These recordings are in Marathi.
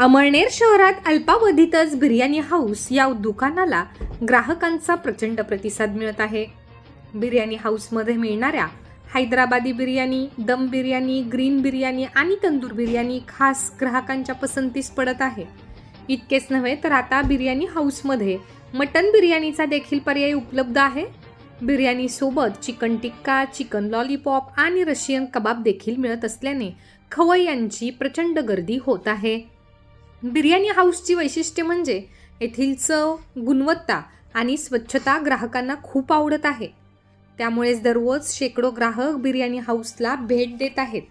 अमळनेर शहरात अल्पावधीतच बिर्याणी हाऊस या दुकानाला ग्राहकांचा प्रचंड प्रतिसाद मिळत आहे. बिर्याणी हाऊसमध्ये मिळणाऱ्या हैदराबादी बिर्याणी दम बिर्याणी ग्रीन बिर्याणी आणि तंदूर बिर्याणी खास ग्राहकांच्या पसंतीस पडत आहे. इतकेच नव्हे तर आता बिर्याणी हाऊसमध्ये मटन बिर्याणीचा देखील पर्याय उपलब्ध आहे. बिर्याणी सोबत चिकन टिक्का चिकन लॉलीपॉप आणि रशियन कबाब देखील मिळत असल्याने खवय्यांची प्रचंड गर्दी होत आहे. बिर्याणी हाऊसची वैशिष्ट्य म्हणजे येथील चव गुणवत्ता आणि स्वच्छता ग्राहकांना खूप आवडत आहे. त्यामुळेच दररोज शेकडो ग्राहक बिर्याणी हाऊसला भेट देत आहेत.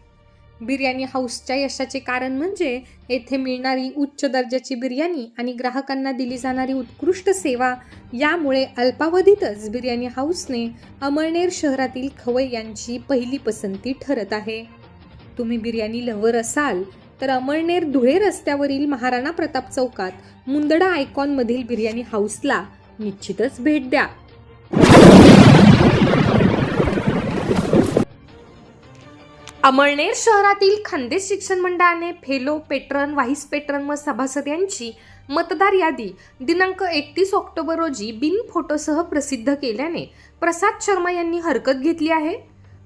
बिर्याणी हाऊसच्या यशाचे कारण म्हणजे येथे मिळणारी उच्च दर्जाची बिर्याणी आणि ग्राहकांना दिली जाणारी उत्कृष्ट सेवा यामुळे अल्पावधीतच बिर्याणी हाऊसने अमळनेर शहरातील खवय्यांची पहिली पसंती ठरत आहे. तुम्ही बिर्याणी लव्हर असाल तर अमळनेर धुळे रस्त्यावरील महाराणा प्रताप चौकात मुंदडा आयकॉनमधील बिर्याणी हाऊसला निश्चितच भेट द्या. अमळनेर शहरातील खानदेश शिक्षण मंडळाने फेलो पेट्रन व्हाईस पेट्रन व सभासद यांची मतदार यादी दिनांक एकतीस ऑक्टोबर रोजी बिन फोटोसह प्रसिद्ध केल्याने प्रसाद शर्मा यांनी हरकत घेतली आहे.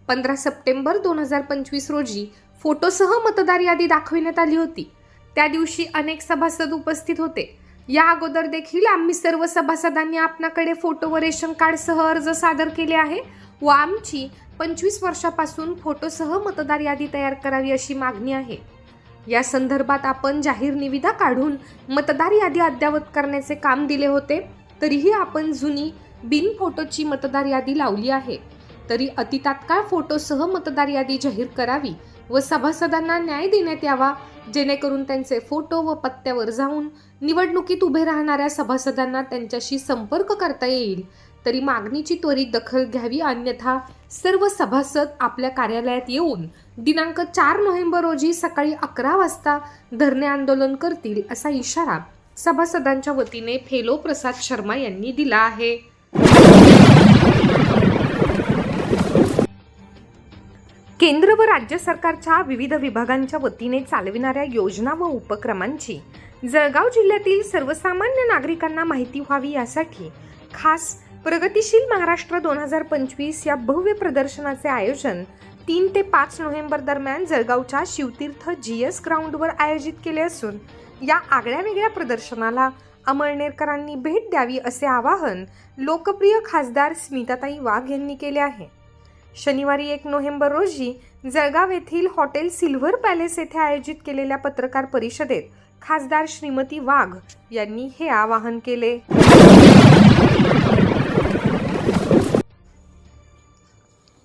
पंधरा सप्टेंबर दोन हजार पंचवीस रोजी फोटोसह मतदार यादी दाखविण्यात आली होती. त्या दिवशी अनेक सभासद उपस्थित होते. या अगोदर देखील आम्ही सर्व सभासदांनी आपणाकडे फोटो व रेशन कार्डसह अर्ज सादर केले आहे व आमची पंचवीस वर्षापासून फोटोसह मतदार यादी तयार करावी अशी मागणी आहे. या संदर्भात आपण जाहीर निविदा काढून मतदार यादी अद्ययावत करण्याचे काम दिले होते तरीही आपण जुनी बिन फोटोची मतदार यादी लावली आहे. तरी अतितात्काळ फोटोसह मतदार यादी जाहीर करावी व सभासदांना न्याय देण्यात यावा जेणेकरून त्यांचे फोटो व पत्त्यावर जाऊन निवडणुकीत उभे राहणाऱ्या सभासदांना त्यांच्याशी संपर्क करता येईल. तरी मागणीची त्वरित दखल घ्यावी अन्यथा सर्व सभासद आपल्या कार्यालयात येऊन दिनांक चार नोव्हेंबर रोजी सकाळी अकरा वाजता धरणे आंदोलन करतील असा इशारा सभासदांच्या वतीने फेलो प्रसाद शर्मा यांनी दिला आहे. केंद्र व राज्य सरकारच्या विविध विभागांच्या वतीने चालविणाऱ्या योजना व उपक्रमांची जळगाव जिल्ह्यातील सर्वसामान्य नागरिकांना माहिती व्हावी यासाठी खास प्रगतिशील महाराष्ट्र दोन हजार पंचवीस या भव्य प्रदर्शनाचे आयोजन तीन ते पाच नोव्हेंबर दरम्यान जळगावच्या शिवतीर्थ जी एस ग्राउंडवर आयोजित केले असून या आगळ्या वेगळ्या प्रदर्शनाला अमळनेरकरांनी भेट द्यावी असे आवाहन लोकप्रिय खासदार स्मिताताई वाघ यांनी केले आहे. शनिवारी एक नोव्हेंबर रोजी जळगाव येथील हॉटेल सिल्व्हर पॅलेस येथे आयोजित केलेल्या पत्रकार परिषदेत खासदार श्रीमती वाघ यांनी हे आवाहन केले.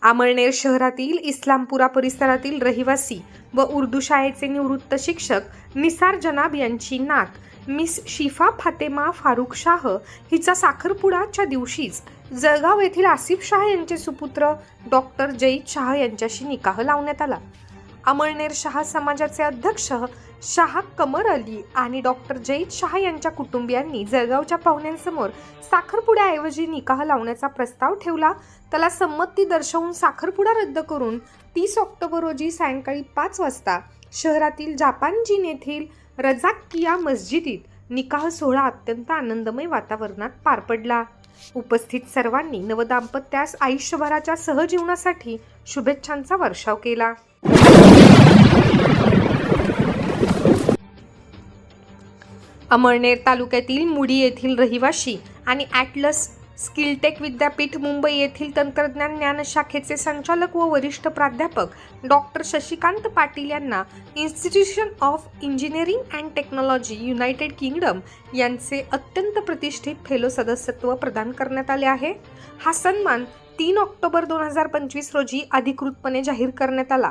अमळनेर शहरातील इस्लामपुरा परिसरातील रहिवासी व उर्दू शाळेचे निवृत्त शिक्षक निसार जनाब यांची नात मिस शिफा फातेमा फारुख शाह हिचा साखरपुडाच्या दिवशीच जळगाव येथील आसिफ शाह यांचे सुपुत्र डॉक्टर जईद शाह यांच्याशी निकाह लावण्यात आला. अमळनेर शाह समाजाचे अध्यक्ष शाह कमर अली आणि डॉक्टर जईद शाह यांच्या कुटुंबियांनी जळगावच्या पाहुण्यांसमोर साखरपुड्याऐवजी निकाह लावण्याचा प्रस्ताव ठेवला. त्याला संमती दर्शवून साखरपुडा रद्द करून तीस ऑक्टोबर रोजी सायंकाळी पाच वाजता शहरातील जापानजीन येथील रजाकिया मस्जिदीत निकाह सोहळा अत्यंत आनंदमय वातावरणात पार पडला. उपस्थित सर्वांनी नवदाम्पत्यास आयुष्यभराच्या सहजीवनासाठी शुभेच्छांचा वर्षाव केला. अमळनेर तालुक्यातील मुडी येथील रहिवाशी आणि ॲटलस स्किलटेक विद्यापीठ मुंबई येथील तंत्रज्ञान ज्ञान शाखेचे संचालक व वरिष्ठ प्राध्यापक डॉक्टर शशिकांत पाटील यांना Institution of Engineering and Technology United Kingdom यांचे अत्यंत प्रतिष्ठित फेलो सदस्यत्व प्रदान करण्यात आले आहे. हा सन्मान तीन ऑक्टोबर दोन हजार पंचवीस रोजी अधिकृतपणे जाहीर करण्यात आला.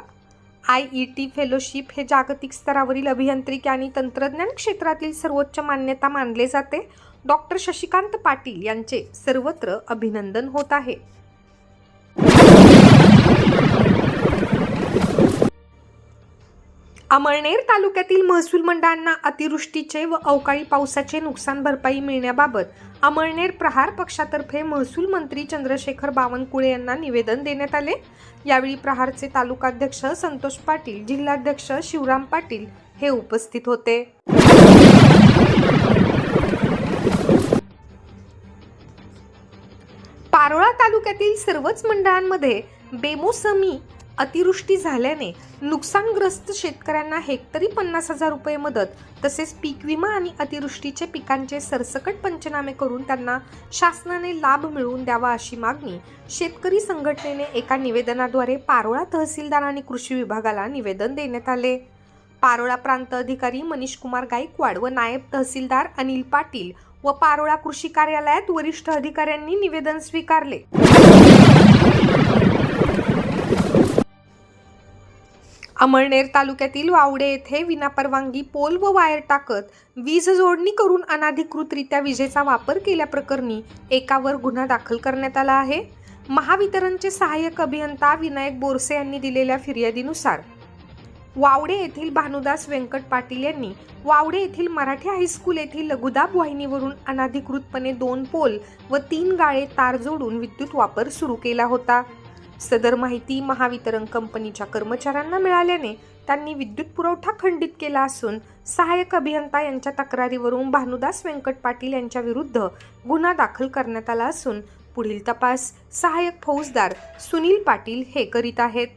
आय ई टी फेलोशिप हे जागतिक स्तरावरील अभियांत्रिकी आणि तंत्रज्ञान क्षेत्रातील सर्वोच्च मान्यता मानले जाते. डॉक्टर शशिकांत पाटील यांचे सर्वत्र अभिनंदन होत आहे. अमळनेर तालुक्यातील महसूल मंडळांना अतिवृष्टीचे व अवकाळी पावसाचे नुकसान भरपाई मिळण्याबाबत अमळनेर प्रहार पक्षातर्फे महसूल मंत्री चंद्रशेखर बावनकुळे यांना निवेदन देण्यात आले. यावेळी प्रहारचे तालुकाध्यक्ष संतोष पाटील जिल्हाध्यक्ष शिवराम पाटील हे उपस्थित होते. तालुक्यातील सर्वच मंडळांमध्ये बेमोसमी अतिवृष्टी झाल्याने नुकसानग्रस्त शेतकऱ्यांना हेक्टरी पन्नास हजार रुपये मदत तसेच पीक विमा आणि अतिवृष्टीचे पिकांचे सरसकट पंचनामे करून त्यांना शासनाने लाभ मिळवून द्यावा अशी मागणी शेतकरी संघटनेने एका निवेदनाद्वारे पारोळा तहसीलदार आणि कृषी विभागाला निवेदन देण्यात आले. पारोळा प्रांत अधिकारी मनीष कुमार गायकवाड व नायब तहसीलदार अनिल पाटील व पारोळा कृषी कार्यालयात वरिष्ठ अधिकाऱ्यांनी निवेदन स्वीकारले. अमळनेर तालुक्यातील वावडे येथे विनापरवानगी पोल व वायर टाकत वीज जोडणी करून अनाधिकृतरित्या विजेचा वापर केल्याप्रकरणी एकावर गुन्हा दाखल करण्यात आला आहे. महावितरणचे सहाय्यक अभियंता विनायक बोरसे यांनी दिलेल्या फिर्यादीनुसार वावडे येथील भानुदास व्यंकट पाटील यांनी वावडे येथील मराठी हायस्कूल येथील लघुदाब वाहिनीवरून अनाधिकृतपणे दोन पोल व तीन गाळे तार जोडून विद्युत वापर सुरू केला होता. सदर माहिती महावितरण कंपनीच्या कर्मचाऱ्यांना मिळाल्याने त्यांनी विद्युत पुरवठा खंडित केला असून सहाय्यक अभियंता यांच्या तक्रारीवरून भानुदास व्यंकट पाटील यांच्या विरुद्ध गुन्हा दाखल करण्यात आला असून पुढील तपास सहाय्यक फौजदार सुनील पाटील हे करीत आहेत.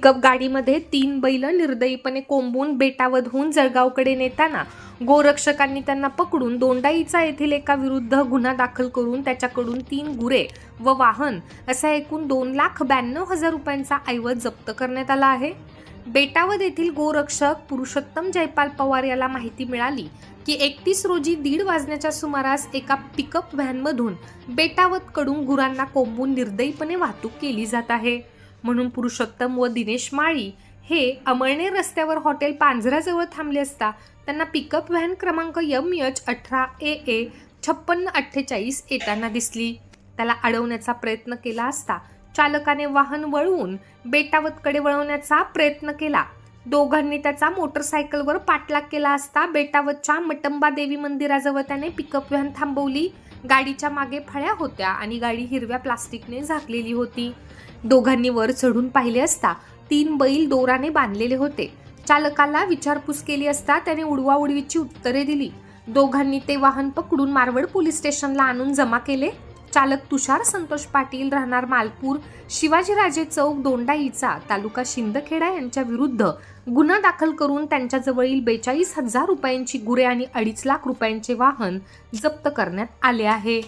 पिकअप गाडीमध्ये तीन बैल निर्दयीपणे कोंबून बेटावधून जळगावकडे नेताना गोरक्षकांनी त्यांना पकडून दोंडाईचा येथील एका विरुद्ध गुन्हा दाखल करून त्याच्याकडून तीन गुरे व वाहन असा एकूण दोन लाख ब्याण्णव हजार रुपयांचा ऐवज जप्त करण्यात आला आहे. बेटावद येथील गोरक्षक पुरुषोत्तम जयपाल पवार याला माहिती मिळाली की एकतीस रोजी दीड वाजण्याच्या सुमारास एका पिकअप व्हॅनमधून बेटावदकडून गुरांना कोंबून निर्दयीपणे वाहतूक केली जात आहे. म्हणून पुरुषोत्तम व दिनेश माळी हे अमळनेर रस्त्यावर हॉटेल पांझराजवळ थांबले असता त्यांना पिकअप व्हॅन क्रमांक यम एच अठरा ए ए छप्पन्न अठ्ठेचाळीस येताना दिसली. त्याला अडवण्याचा प्रयत्न केला असता चालकाने वाहन वळवून बेटावतकडे वळवण्याचा प्रयत्न केला. दोघांनी त्याचा मोटरसायकलवर पाठलाग केला असता बेटावतच्या मटंबा देवी मंदिराजवळ त्याने पिकअप व्हॅन थांबवली. गाडीच्या मागे फळ्या होत्या आणि गाडी हिरव्या प्लास्टिकने झाकलेली होती. दोघांनी वर चढून पाहिले असता तीन बैल दोराने बांधलेले होते. चालकाला विचारपूस केली असता त्याने उडवाउडवीची उत्तरे दिली. दोघांनी ते वाहन पकडून मारवड पोलीस स्टेशनला आणून जमा केले. चालक तुषार संतोष पाटील राहणार मालपूर शिवाजीराजे चौक दोंडाईचा तालुका शिंदखेडा यांच्या विरुद्ध गुन्हा दाखल करून त्यांच्याजवळील बेचाळीस हजार रुपयांची गुरे आणि अडीच लाख रुपयांचे वाहन जप्त करण्यात आले आहे.